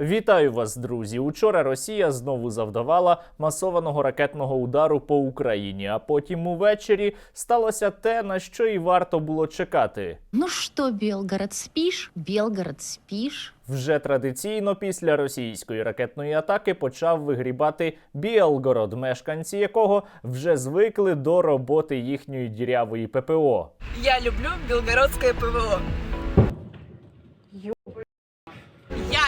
Вітаю вас, друзі! Учора Росія знову завдавала масованого ракетного удару по Україні. А потім увечері сталося те, на що і варто було чекати. Ну что, Белгород, спишь? Белгород, спишь? Вже традиційно після російської ракетної атаки почав вигрібати Білгород, мешканці якого вже звикли до роботи їхньої дірявої ППО. Я люблю белгородское ПВО.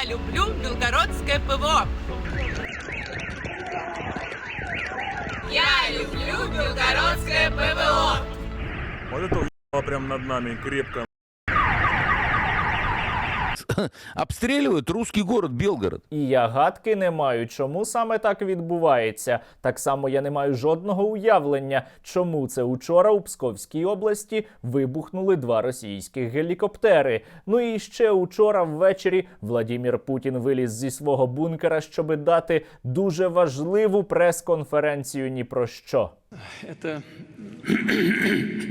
Люблю белгородское ПВО. Я люблю белгородское ПВО. Вот это уебало прям над нами крепко. обстреливают русский город Белгород. І я гадки не маю, чому саме так відбувається. Так само я не маю жодного уявлення, чому це учора у Псковській області вибухнули два російських гелікоптери. Ну і ще учора ввечері Владімір Путін виліз зі свого бункера, щоби дати дуже важливу прес-конференцію ні про що. Это,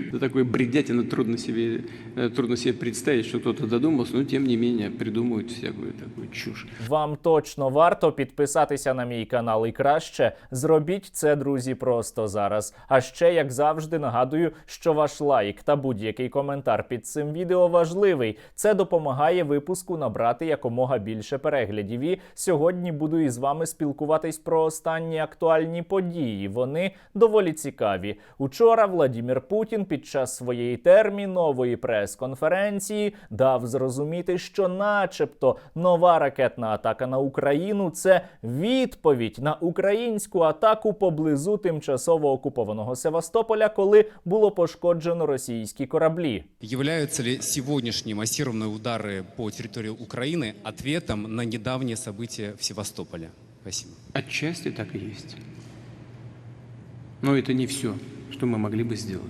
это такое бредятина, трудно себе, э, трудно себе представить, что кто-то додумался, но тем не менее придумывают всякую такую чушь. Вам точно варто підписатися на мій канал і краще зробіть це, друзі, просто зараз. А ще, як завжди, нагадую, що ваш лайк та будь-який коментар під цим відео важливий. Це допомагає випуску набрати якомога більше переглядів. І сьогодні буду із вами спілкуватись про останні актуальні події. Вони доволі цікаві. Учора Владімір Путін під час своєї термінової прес-конференції дав зрозуміти, що, начебто, нова ракетна атака на Україну це відповідь на українську атаку поблизу тимчасово окупованого Севастополя, коли було пошкоджено російські кораблі. Являются ли сегодняшние массированные удары по территории Украины ответом на недавние события в Севастополе? Спасибо. Отчасти так и есть. Но это не все, что мы могли бы сделать.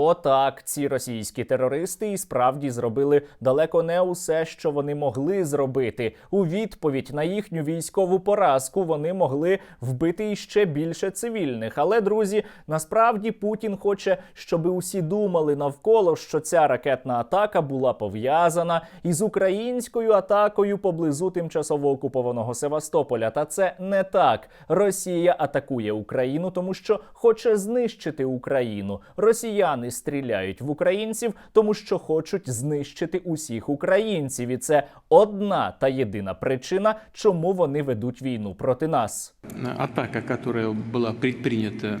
Отак, ці російські терористи і справді зробили далеко не усе, що вони могли зробити. У відповідь на їхню військову поразку вони могли вбити іще більше цивільних. Але друзі, насправді Путін хоче, щоб усі думали навколо, що ця ракетна атака була пов'язана із українською атакою поблизу тимчасово окупованого Севастополя. Та це не так. Росія атакує Україну, тому що хоче знищити Україну. Росіяни стріляють в українців, тому що хочуть знищити усіх українців. І це одна та єдина причина, чому вони ведуть війну проти нас. Атака, яка була предпринята,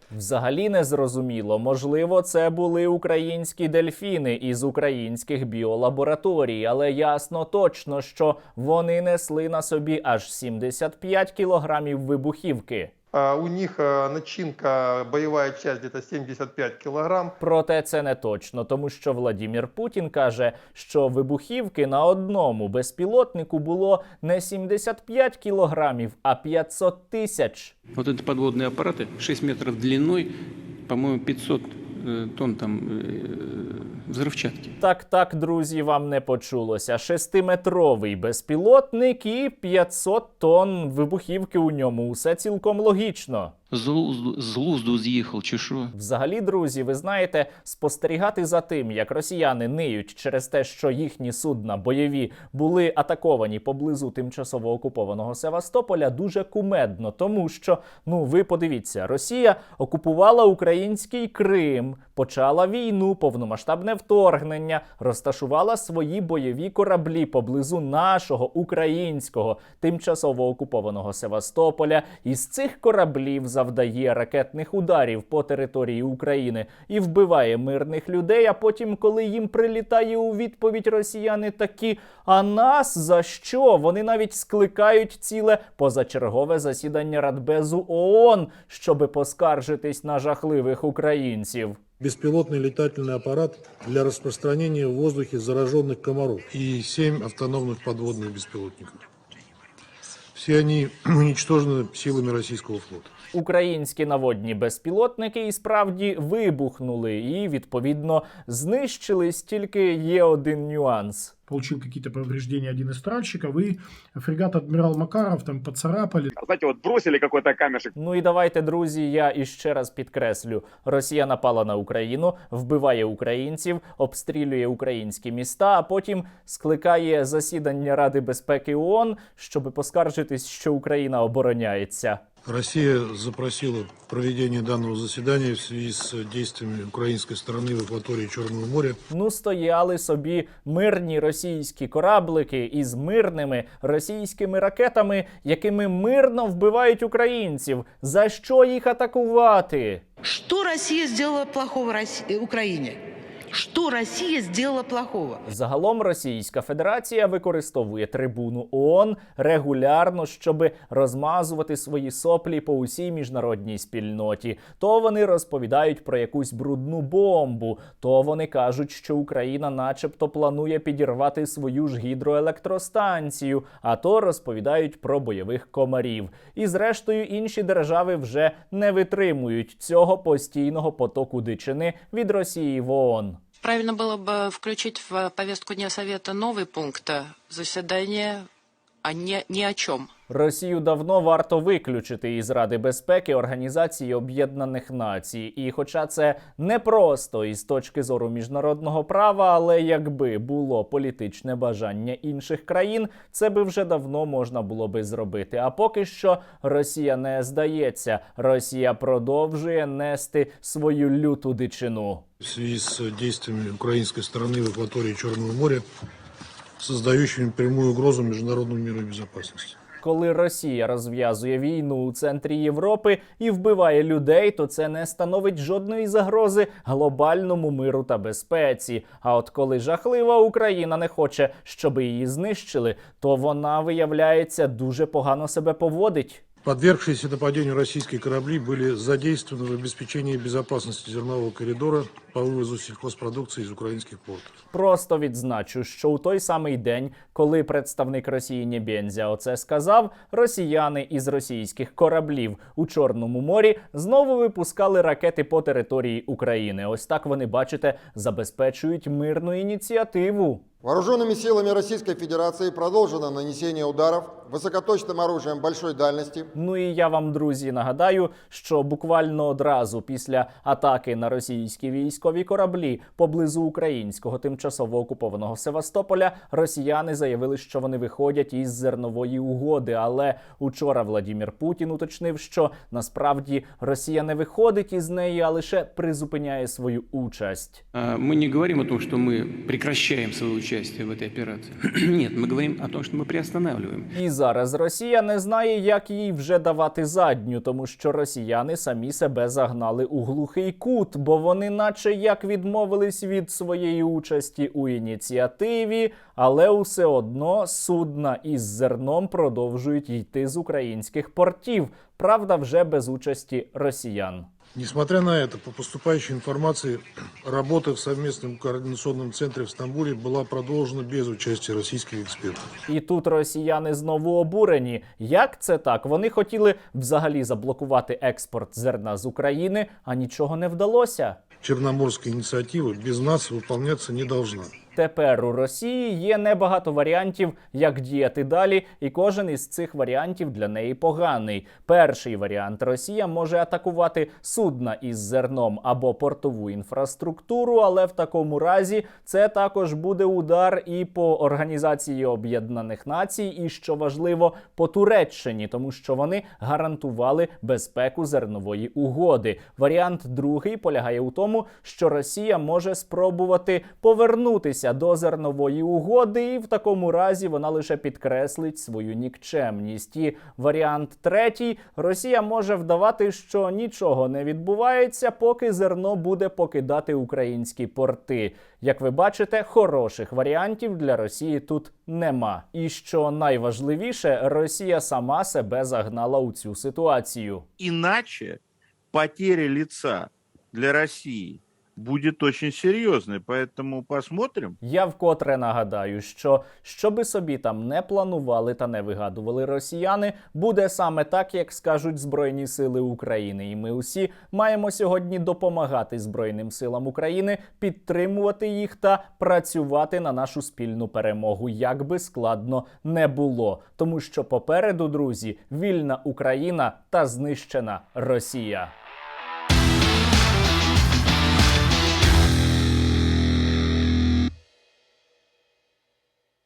Взагалі не зрозуміло. Можливо, це були українські дельфіни із українських біолабораторій, але ясно точно, що вони несли на собі аж 75 кілограмів вибухівки. А у них а, начинка, боевая часть где-то 75 килограмм. Проте це не точно, тому що Владімір Путін каже, що вибухівки на одному безпілотнику було не 75 кілограмів, а 500 тисяч. вот это подводные аппараты, 6 метров длиной, по-моему, 500 э, тонн там взривчатки. Так, так, друзі, вам не почулося. Шестиметровий безпілотник і 500 тонн вибухівки у ньому. Усе цілком логічно. З глузду, з'їхав, чи що? Взагалі, друзі, ви знаєте, спостерігати за тим, як росіяни ниють через те, що їхні судна бойові були атаковані поблизу тимчасово окупованого Севастополя, дуже кумедно, тому що, ну ви подивіться, Росія окупувала український Крим, почала війну, повномасштабне вторгнення, розташувала свої бойові кораблі поблизу нашого українського тимчасово окупованого Севастополя. Із цих кораблів завдає ракетних ударів по території України і вбиває мирних людей. А потім, коли їм прилітає у відповідь, росіяни такі. А нас за що? Вони навіть скликають ціле позачергове засідання Радбезу ООН, щоби поскаржитись на жахливих українців беспилотный летательный аппарат для распространения в воздухе зараженных комаров и семь автономных подводных беспилотников. Все они уничтожены силами российского флота. Українські наводні безпілотники і справді вибухнули і відповідно знищились. Тільки є один нюанс. Получил какие-то повреждения один из тральщиков, и фрегат «Адмирал Макаров» там поцарапали. Знаете, вот бросили какой-то камешек, Ну і давайте, друзі, я іще раз підкреслю: Росія напала на Україну, вбиває українців, обстрілює українські міста, а потім скликає засідання Ради безпеки ООН, щоб поскаржитись, що Україна обороняється. Россия запросила проведение данного заседания в связи с действиями украинской стороны в акватории Черного моря. Ну, стояли собі мирні російські кораблики із мирними російськими ракетами, якими мирно вбивають українців. За що їх атакувати? Что Россия сделала плохого Росси- Украине? Что Россия сделала плохого? Загалом Російська Федерація використовує трибуну ООН регулярно, щоб розмазувати свої соплі по усій міжнародній спільноті. То вони розповідають про якусь брудну бомбу, то вони кажуть, що Україна, начебто, планує підірвати свою ж гідроелектростанцію, а то розповідають про бойових комарів. І зрештою інші держави вже не витримують цього постійного потоку дичини від Росії в ООН. Правильно было бы включить в повестку Дня Совета новый пункт заседания а не, ни о чем. Росію давно варто виключити із Ради безпеки Організації Об'єднаних Націй. І хоча це непросто із точки зору міжнародного права, але якби було політичне бажання інших країн, це би вже давно можна було би зробити. А поки що Росія не здається, Росія продовжує нести свою люту дичину. В связи с действиями украинской стороны в акватории Черного моря, создающими прямую угрозу международному миру и безопасности. Коли Росія розв'язує війну у центрі Європи і вбиває людей, то це не становить жодної загрози глобальному миру та безпеці. А от коли жахлива Україна не хоче, щоб її знищили, то вона виявляється дуже погано себе поводить. Подвергшиеся нападению российские корабли были задействованы в обеспечении безопасности зернового коридора по вывозу сельхозпродукции из украинских портов. Просто відзначу, що у той самий день, коли представник Росії Нєбєнзя оце сказав, росіяни із російських кораблів у Чорному морі знову випускали ракети по території України. Ось так вони бачите, забезпечують мирну ініціативу. Вооруженными силами Российской Федерации продолжено нанесение ударов высокоточным оружием большой дальности Ну і я вам, друзі, нагадаю, що буквально одразу після атаки на російські військові кораблі поблизу українського тимчасово окупованого Севастополя росіяни заявили, що вони виходять із зернової угоди. Але учора Владімір Путін уточнив, що насправді Росія не виходить із неї, а лише призупиняє свою участь. А, Мы не говорим о том, что мы прекращаем свое участие в этой операции. Нет, мы говорим о том, что мы приостанавливаем. І зараз Росія не знає, як їй вже давати задню, тому що росіяни самі себе загнали у глухий кут, бо вони, наче як відмовились від своєї участі у ініціативі, але усе одно судна із зерном продовжують йти з українських портів. Правда, вже без участі росіян. Несмотря на это, по поступающей информации, работа в совместном координационном центре в Стамбуле была продолжена без участия российских экспертов. І тут росіяни знову обурені. Як це так? Вони хотіли взагалі заблокувати експорт зерна з України, а нічого не вдалося. Черноморская инициатива без нас выполняться не должна. Тепер у Росії є небагато варіантів, як діяти далі, і кожен із цих варіантів для неї поганий. Перший варіант Росія може атакувати судна із зерном або портову інфраструктуру, але в такому разі це також буде удар і по Організації Об'єднаних Націй, і що важливо, по Туреччині, тому що вони гарантували безпеку зернової угоди. Варіант другий полягає у тому, що Росія може спробувати повернутися до зернової угоди, і в такому разі вона лише підкреслить свою нікчемність. І варіант третій: Росія може вдавати, що нічого не відбувається, поки зерно буде покидати українські порти. Як ви бачите, хороших варіантів для Росії тут нема. І що найважливіше, Росія сама себе загнала у цю ситуацію. иначе потеря лица для России будет очень серьезный, поэтому посмотрим. Я вкотре нагадаю, що що би собі там не планували та не вигадували росіяни, буде саме так, як скажуть Збройні Сили України. І ми усі маємо сьогодні допомагати Збройним силам України, підтримувати їх та працювати на нашу спільну перемогу, як би складно не було. Тому що попереду, друзі, вільна Україна та знищена Росія.